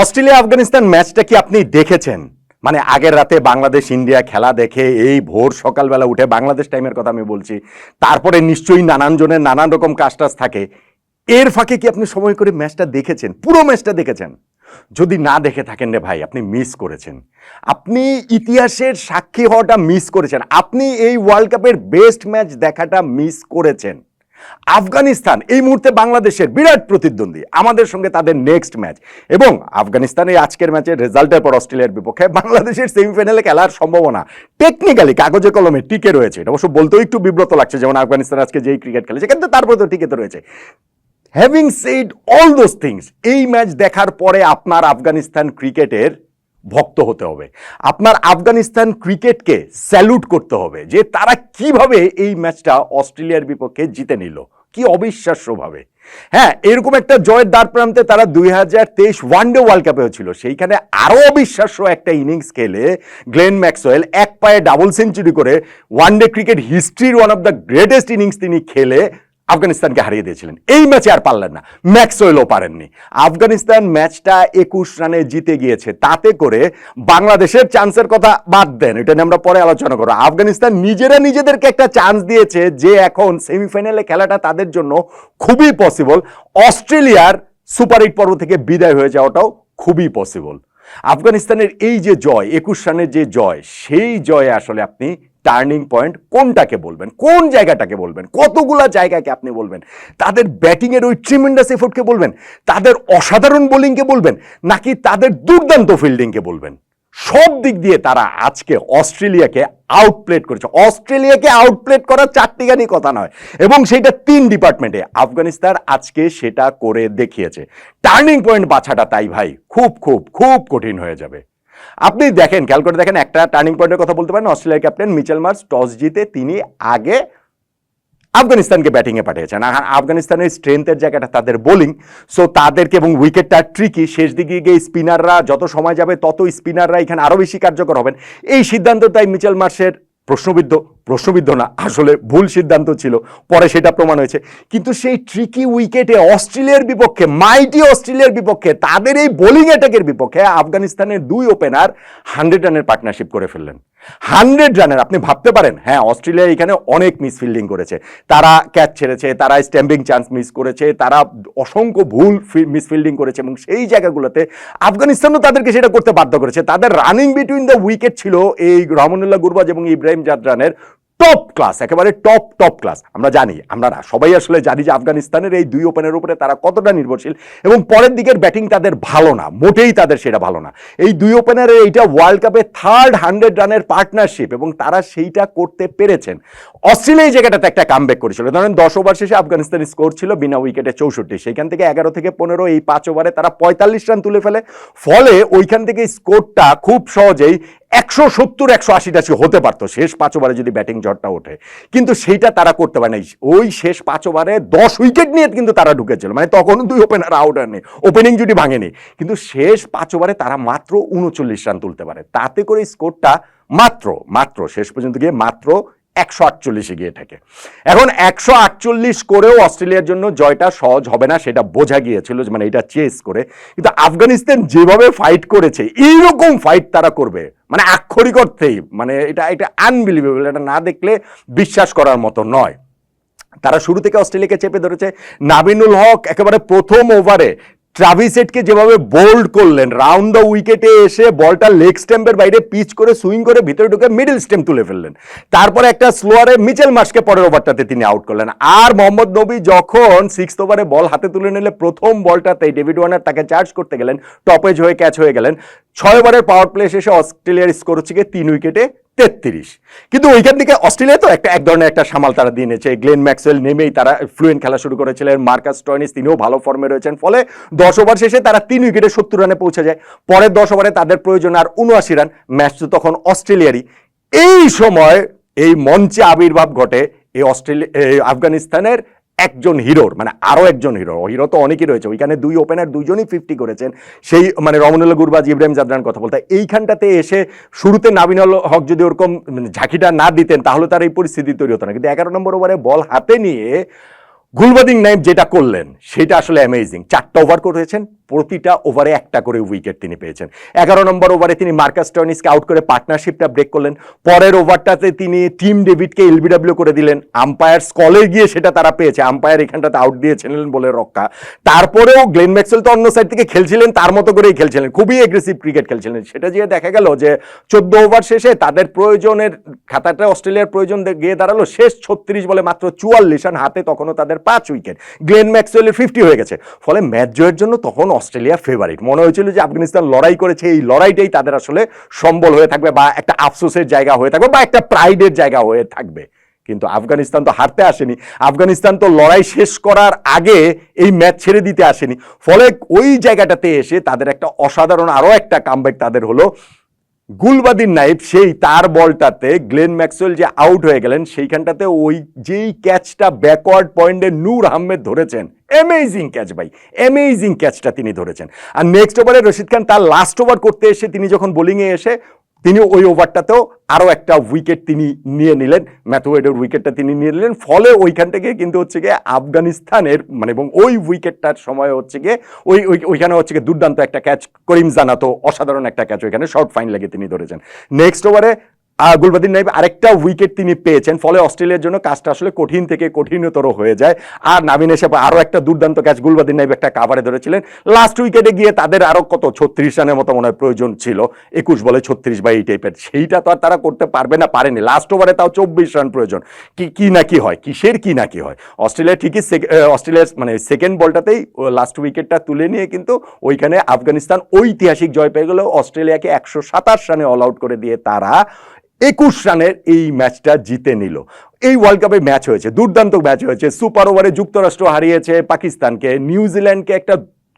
Australia, Afghanistan ম্যাচটা কি আপনি দেখেছেন? মানে আগের রাতে বাংলাদেশ, ইন্ডিয়া খেলা দেখে এই ভোর সকালবেলা উঠে বাংলাদেশ টাইমের কথা আমি বলছি, তারপরে নিশ্চয়ই নানান জনের নানান রকম কাজ টাজ থাকে। এর ফাঁকে কি আপনি সময় করে ম্যাচটা দেখেছেন? পুরো ম্যাচটা দেখেছেন? যদি না দেখে থাকেন রে ভাই, আপনি মিস করেছেন। আপনি ইতিহাসের সাক্ষী হওয়াটা মিস করেছেন। আপনি এই ওয়ার্ল্ড কাপের বেস্ট ম্যাচ দেখাটা মিস করেছেন। আফগানিস্তান এই মুহূর্তে বাংলাদেশের বিরাট প্রতিদ্বন্দ্বী, আমাদের সঙ্গে তাদের নেক্সট ম্যাচ এবং আফগানিস্তান আজকের ম্যাচের রেজাল্টের পর অস্ট্রেলিয়ার বিপক্ষে বাংলাদেশের সেমিফাইনালে খেলার সম্ভাবনা। টেকনিক্যালি কাগজে কলমে টিকে রয়েছে, এটা অবশ্য বলতেও একটু বিব্রত লাগছে, যেমন আফগানিস্তান আজকে যেই ক্রিকেট খেলেছে, কিন্তু তারপরে তো টিকে তো রয়েছে। Having said all those things এই ম্যাচ দেখার পরে আপনার আফগানিস্তান ক্রিকেটের ভক্ত হতে হবে। আপনার আফগানিস্তান ক্রিকেটকে স্যালুট করতে হবে যে তারা কীভাবে এই ম্যাচটা অস্ট্রেলিয়ার বিপক্ষে জিতে নিল। কি অবিশ্বাস্যভাবে। হ্যাঁ এরকম একটা জয়ের দ্বার প্রান্তে তারা দুই হাজার তেইশ ওয়ানডে ওয়ার্ল্ড কাপেও ছিল সেইখানে আরও অবিশ্বাস্য একটা ইনিংস খেলে গ্লেন ম্যাক্সওয়েল এক পায়ে ডাবল সেঞ্চুরি করে one day cricket হিস্ট্রির one of the greatest innings তিনি খেলে আফগানিস্তানকে হারিয়ে দিয়েছিলেন। এই ম্যাচে আর পারলেন না। ম্যাক্সওয়েলও পারেননি। আফগানিস্তান ম্যাচটা একুশ রানে জিতে গিয়েছে। তাতে করে বাংলাদেশের চান্সের কথা বাদ দেন। এটা নিয়ে আমরা পরে আলোচনা করব। আফগানিস্তান নিজেরা নিজেদেরকে একটা চান্স দিয়েছে যে এখন সেমিফাইনালে খেলাটা তাদের জন্য খুবই পসিবল। অস্ট্রেলিয়ার সুপার এইট পর্ব থেকে বিদায় হয়ে যাওয়াটাও খুবই পসিবল। আফগানিস্তানের এই যে জয়, একুশ রানের যে জয়, সেই জয়ে আসলে আপনি টার্নিং পয়েন্ট কোনটাকে বলবেন? কোন জায়গাটাকে বলবেন? কতগুলা জায়গাকে আপনি বলবেন? তাদের ব্যাটিংয়ের ওই ট্রিমেন্ডাস এফোর্টকে বলবেন? তাদের অসাধারণ বোলিংকে বলবেন? নাকি তাদের দুর্দান্ত ফিল্ডিংকে বলবেন? সব দিক দিয়ে তারা আজকে অস্ট্রেলিয়াকে আউটপ্লেট করেছে। অস্ট্রেলিয়াকে আউটপ্লেট করা চারটিখানি কথা নয়। এবং সেটা তিন ডিপার্টমেন্টে আফগানিস্তান আজকে সেটা করে দেখিয়েছে। টার্নিং পয়েন্ট বাছাটা তাই ভাই। খুব খুব খুব কঠিন হয়ে যাবে। আপনি দেখেন খেয়াল করে দেখেন, একটা টার্নিং পয়েন্টের কথা বলতে পারেন। অস্ট্রেলিয়ার ক্যাপ্টেন মিচেল মার্স টস জিতে তিনি আগে আফগানিস্তানকে ব্যাটিংয়ে পাঠিয়েছেন। আর আফগানিস্তানের স্ট্রেংথের জায়গাটা তাদের বোলিং সো তাদেরকে এবং উইকেটটা ট্রিকি শেষ দিকে গিয়ে স্পিনাররা যত সময় যাবে, তত স্পিনাররা এখানে আরও বেশি কার্যকর হবেন। এই সিদ্ধান্ত তাই মিচেল মার্সের প্রশ্নবিদ্ধ প্রশ্নবিদ্ধ না, আসলে ভুল সিদ্ধান্ত ছিল। পরে সেটা প্রমাণ হয়েছে। কিন্তু সেই ট্রিকি উইকেটে অস্ট্রেলিয়ার বিপক্ষে মাইটি অস্ট্রেলিয়ার বিপক্ষে, তাদের এই বোলিং অ্যাটাকের বিপক্ষে, আফগানিস্তানের দুই ওপেনার হান্ড্রেড রানের পার্টনারশিপ করে ফেললেন। হান্ড্রেড রানের, আপনি ভাবতে পারেন হ্যাঁ অস্ট্রেলিয়া এখানে অনেক মিস ফিল্ডিং করেছে। তারা ক্যাচ ছেড়েছে, তারা স্ট্যাম্পিং চান্স মিস করেছে, তারা অসংখ্য ভুল মিস ফিল্ডিং করেছে এবং সেই জায়গাগুলোতে আফগানিস্তানও তাদেরকে সেটা করতে বাধ্য করেছে। তাদের রানিং বিটুইন দ্য উইকেট ছিল এই রহমানুল্লাহ গুরবাজ এবং ইব্রাহিম জাদরানের টপ ক্লাস একেবারে টপ টপ ক্লাস আমরা জানি, আমরা সবাই আসলে জানি যে আফগানিস্তানের এই দুই ওপেনের উপরে তারা কতটা নির্ভরশীল এবং পরের দিকের ব্যাটিং তাদের ভালো না, মোটেই তাদের সেটা ভালো না। এই দুই ওপেনারের এইটা ওয়ার্ল্ড কাপে থার্ড হান্ড্রেড রানের পার্টনারশিপ এবং তারা সেইটা করতে পেরেছেন। অস্ট্রেলিয়া এই জায়গাটাতে একটা কামব্যাক করেছিল। ধরেন দশ ওভার শেষে আফগানিস্তানের স্কোর ছিল বিনা উইকেটে চৌষট্টি। সেইখান থেকে এগারো থেকে পনেরো এই পাঁচ ওভারে তারা পঁয়তাল্লিশ রান তুলে ফেলে। ফলে ওইখান থেকে স্কোরটা খুব সহজেই একশো সত্তর, একশো আশিটা হতে পারতো। শেষ পাঁচ ওভারে যদি ব্যাটিং ঝড়টা ওঠে। কিন্তু সেইটা তারা করতে পারে নাই। ওই শেষ পাঁচ ওভারে দশ উইকেট নিয়ে কিন্তু তারা ঢুকেছিল। মানে তখন দুই ওপেনার আউট নেই ওপেনিং যদি ভাঙেনি। কিন্তু শেষ পাঁচ ওভারে তারা মাত্র উনচল্লিশ রান তুলতে পারে। তাতে করে স্কোরটা মাত্র মাত্র, শেষ পর্যন্ত গিয়ে মাত্র একশো আটচল্লিশে গিয়ে থাকে। এখন একশো আটচল্লিশ করেও অস্ট্রেলিয়ার জন্য জয়টা সহজ হবে না, সেটা বোঝা গিয়েছিল মানে এটা চেস করে। কিন্তু আফগানিস্তান যেভাবে ফাইট করেছে, এইরকম ফাইট তারা করবে। মানে আক্ষরিক অর্থেই মানে এটা এটা আনবিলিভেবল এটা না দেখলে বিশ্বাস করার মতো নয়। তারা শুরু থেকে অস্ট্রেলিয়াকে চেপে ধরেছে। নাবিনুল হক একেবারে প্রথম ওভারে ট্রাভিসেটকে যেভাবে বোল্ড করলেন রাউন্ড দ্য উইকেটে এসে বলটা লেগ স্টেম্পের বাইরে পিচ করে সুইং করে ভিতরে ঢুকে মিডল স্টেম্প তুলে ফেললেন। তারপরে একটা স্লোয়ারে মিচেল মার্সকে পরের ওভারটাতে তিনি আউট করলেন। আর মোহাম্মদ নবী যখন সিক্স ওভারে বল হাতে তুলে নিলে, প্রথম বলটাতেই ডেভিড ওয়ার্নার তাকে চার্জ করতে গেলেন টপেজ হয়ে ক্যাচ হয়ে গেলেন। ছয় ওভারের পাওয়ার প্লে শেষে অস্ট্রেলিয়ার স্কোর হচ্ছে গিয়ে তিন উইকেটে তেত্রিশ। কিন্তু ওইখান থেকে অস্ট্রেলিয়া তো একটা এক ধরনের একটা সামাল তারা দিয়ে নিয়েছে। গ্লেন ম্যাক্সওয়েল নেমেই তারা ফ্লুয়েন্ট খেলা শুরু করেছিলেন। মার্কাস টয়নিস তিনিও ভালো ফর্মে রয়েছেন। ফলে দশ ওভার শেষে তারা তিন উইকেটে সত্তর রানে পৌঁছে যায়। পরের দশ ওভারে তাদের প্রয়োজন আর উনআশি রান ম্যাচ তো তখন অস্ট্রেলিয়ারই। এই সময় এই মঞ্চে আবির্ভাব ঘটে এই অস্ট্রেলিয়া আফগানিস্তানের একজন হিরোর মানে আরও একজন হিরো হিরো তো অনেকই রয়েছে, ওইখানে দুই ওপেনার দুজনই ফিফটি করেছেন, সেই মানে রমনুল্লাহ গুরবাজ ইব্রাহিম জাদরান কথা বলতে, এইখানটাতে এসে শুরুতে নাবিনুল হক যদি ওরকম মানে ঝাঁকিটা না দিতেন, তাহলে তার এই পরিস্থিতি তৈরি হতো না, কিন্তু এগারো নম্বর ওভারে বল হাতে নিয়ে গুলবাদিং নাইম যেটা করলেন, সেটা আসলে অ্যামেজিং চারটা ওভার করেছেন প্রতিটা ওভারে একটা করে উইকেট তিনি পেয়েছেন। এগারো নম্বর ওভারে তিনি মার্কাস টর্নিসকে আউট করে পার্টনারশিপটা ব্রেক করলেন। পরের ওভারটাতে তিনি টিম ডেভিডকে এলবিডব্লিউ করে দিলেন। আম্পায়ার স্কলে গিয়ে সেটা তারা পেয়েছে। আম্পায়ার এখানটাতে আউট দিয়েছিলেন বলে রক্ষা। তারপরেও গ্লেন ম্যাক্সেল তো অন্য সাইড থেকে খেলছিলেন, তার মতো করেই খেলছিলেন। খুবই এগ্রেসিভ ক্রিকেট খেলছিলেন। সেটা যে দেখা গেল যে চোদ্দ ওভার শেষে তাদের প্রয়োজনের খাতাটা অস্ট্রেলিয়ার প্রয়োজন গিয়ে দাঁড়াল। শেষ ছত্রিশ বলে মাত্র চুয়াল্লিশ হাতে তখনও তাদের পাঁচ উইকেট। গ্লেন ম্যাক্সওয়েলের ফিফটি হয়ে গেছে। ফলে ম্যাচ জয়ের জন্য তখন অস্ট্রেলিয়া ফেভারিট মনে হয়েছিল যে আফগানিস্তান লড়াই করেছে, এই লড়াইটাই তাদের আসলে সম্বল হয়ে থাকবে বা একটা আফসোসের জায়গা হয়ে থাকবে বা একটা প্রাইডের জায়গা হয়ে থাকবে। কিন্তু আফগানিস্তান তো হারতে আসেনি। আফগানিস্তান তো লড়াই শেষ করার আগে এই ম্যাচ ছেড়ে দিতে আসেনি। ফলে ওই জায়গাটাতে এসে তাদের একটা অসাধারণ আরও একটা কামব্যাক তাদের হলো গুলবাদিন নাইফ, সেই তার বলটাতে গ্লেন ম্যাক্সওয়েল যে আউট হয়ে গেলেন, সেইখানটাতে ওই যেই ক্যাচটা ব্যাকওয়ার্ড পয়েন্টে নূর আহমেদ ধরেছেন। অ্যামেজিং ক্যাচ ভাই অ্যামেজিং ক্যাচটা তিনি ধরেছেন। আর নেক্সট ওভারে রশিদ খান তার লাস্ট ওভার করতে এসে তিনি যখন বোলিংয়ে এসে তিনি ওই ওভারটাতেও আরও একটা উইকেট তিনি নিয়ে নিলেন ম্যাথওয়েডের উইকেটটা তিনি নিয়ে নিলেন। ফলে ওইখান থেকে কিন্তু হচ্ছে গিয়ে আফগানিস্তানের মানে এবং ওই উইকেটটার সময় হচ্ছে গিয়ে ওই, ওই- ওইখানে হচ্ছে গিয়ে দুর্দান্ত একটা ক্যাচ করিম জানাতো, অসাধারণ একটা ক্যাচ ওইখানে শর্ট ফাইন লেগে তিনি ধরেছেন। নেক্সট ওভারে গুলবাদিন নাইব আরেকটা উইকেট তিনি পেয়েছেন। ফলে অস্ট্রেলিয়ার জন্য কাজটা আসলে কঠিন থেকে কঠিনতর হয়ে যায়। আর নাবিন এসে আরও একটা দুর্দান্ত ক্যাচ গুলবাদিন নাইব একটা কাভারে ধরেছিলেন। লাস্ট উইকেটে গিয়ে তাদের আরও কত, ছত্রিশ রানের মতো মনে হয় প্রয়োজন ছিল। একুশ বলে ছত্রিশ বা এই টাইপের সেইটা তো আর তারা করতে পারবে না, পারেনি। লাস্ট ওভারে তাও চব্বিশ রান প্রয়োজন। কি কি না কি হয়? কিসের কি না কি হয়? অস্ট্রেলিয়া ঠিকই অস্ট্রেলিয়ার মানে সেকেন্ড বলটাতেই লাস্ট উইকেটটা তুলে নিয়ে কিন্তু ওইখানে আফগানিস্তান ঐতিহাসিক জয় পেয়ে গেল অস্ট্রেলিয়াকে একশো সাতাশ রানে অল আউট করে দিয়ে তারা একুশ রানের এই ম্যাচটা জিতে নিল। এই ওয়ার্ল্ড কাপে ম্যাচ হয়েছে, দুর্দান্ত ম্যাচ হয়েছে। সুপার ওভারে যুক্তরাষ্ট্র হারিয়েছে পাকিস্তানকে। নিউজিল্যান্ডকে একটা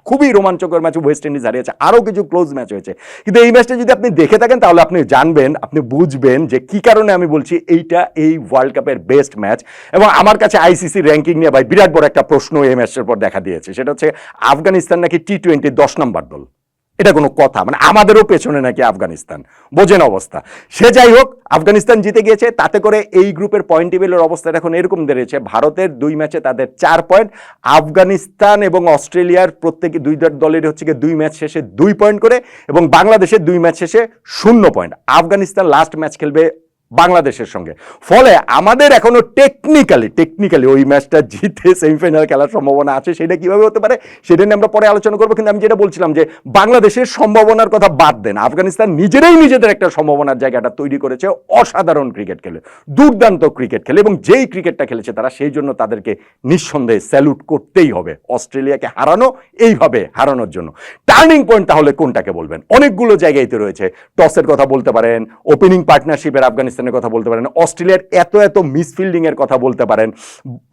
খুবই রোমাঞ্চকর ম্যাচ ওয়েস্ট ইন্ডিজ হারিয়েছে। আরও কিছু ক্লোজ ম্যাচ হয়েছে। কিন্তু এই ম্যাচটা যদি আপনি দেখে থাকেন, তাহলে আপনি জানবেন, আপনি বুঝবেন যে কি কারণে আমি বলছি এইটা এই ওয়ার্ল্ড কাপের বেস্ট ম্যাচ এবং আমার কাছে আইসিসি র্যাঙ্কিং নিয়ে ভাই বিরাট বড় একটা প্রশ্ন এই ম্যাচটার পর দেখা দিয়েছে। সেটা হচ্ছে, আফগানিস্তান নাকি টি টোয়েন্টি দশ নম্বর দল? এটা কোনো কথা। মানে আমাদেরও পেছনে নাকি আফগানিস্তান। বোঝেন অবস্থা। সে যাই হোক, আফগানিস্তান জিতে গিয়েছে, তাতে করে এই গ্রুপের পয়েন্ট টেবিলের অবস্থা এখন এরকম দাঁড়িয়েছে। ভারতের দুই ম্যাচে তাদের চার পয়েন্ট আফগানিস্তান এবং অস্ট্রেলিয়ার প্রত্যেকে দুই দলের হচ্ছে গিয়ে দুই ম্যাচ শেষে দুই পয়েন্ট করে এবং বাংলাদেশের দুই ম্যাচ শেষে শূন্য পয়েন্ট আফগানিস্তান লাস্ট ম্যাচ খেলবে বাংলাদেশের সঙ্গে। ফলে আমাদের এখনও টেকনিক্যালি টেকনিক্যালি ওই ম্যাচটা জিতে সেমিফাইনাল খেলার সম্ভাবনা আছে, সেটা কীভাবে হতে পারে, সেটা নিয়ে আমরা পরে আলোচনা করব। কিন্তু আমি যেটা বলছিলাম যে, বাংলাদেশের সম্ভাবনার কথা বাদ দেন। আফগানিস্তান নিজেরাই নিজেদের একটা সম্ভাবনার জায়গাটা তৈরি করেছে, অসাধারণ ক্রিকেট খেলে, দুর্দান্ত ক্রিকেট খেলে, এবং যেই ক্রিকেটটা খেলেছে তারা, সেই জন্য তাদেরকে নিঃসন্দেহে স্যালুট করতেই হবে। অস্ট্রেলিয়াকে হারানো, এইভাবে হারানোর জন্য। টার্নিং পয়েন্ট তাহলে কোনটাকে বলবেন? অনেকগুলো জায়গায় তো রয়েছে। টসের কথা বলতে পারেন ওপেনিং পার্টনারশিপের আফগানিস্তানের কথা বলতে পারেন, অস্ট্রেলিয়ার এত এত মিসফিল্ডিং এর কথা বলতে পারেন।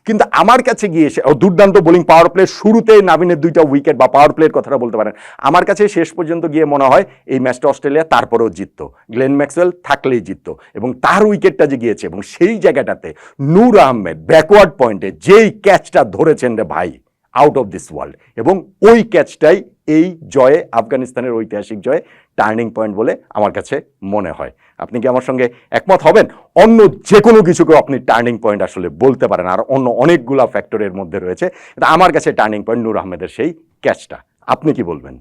কিন্তু আমার কাছে গিয়ে এসে দুর্দান্ত বোলিং পাওয়ার প্লে শুরুতে নাবিনের দুইটা উইকেট বা পাওয়ার প্লের কথাটা বলতে পারেন। আমার কাছে শেষ পর্যন্ত গিয়ে মনে হয় এই ম্যাচটা অস্ট্রেলিয়া তারপরেও জিততো। গ্লেন ম্যাক্সওয়েল থাকলেই জিততো এবং তার উইকেটটা যে গিয়েছে এবং সেই জায়গাটাতে নূর আহমেদ ব্যাকওয়ার্ড পয়েন্টে যেই ক্যাচটা ধরেছেন রে ভাই আউট অফ দিস ওয়ার্ল্ড এবং ওই ক্যাচটাই এই জয়ে, আফগানিস্তানের ঐতিহাসিক জয়ে টার্নিং পয়েন্ট বলে আমার কাছে মনে হয়। আপনি কি আমার সঙ্গে একমত হবেন? অন্য যে কোনো কিছুকেও আপনি টার্নিং পয়েন্ট আসলে বলতে পারেন। আর অন্য অনেকগুলা ফ্যাক্টরের মধ্যে রয়েছে। আমার কাছে টার্নিং পয়েন্ট নূর আহমেদের সেই ক্যাচটা। আপনি কি বলবেন?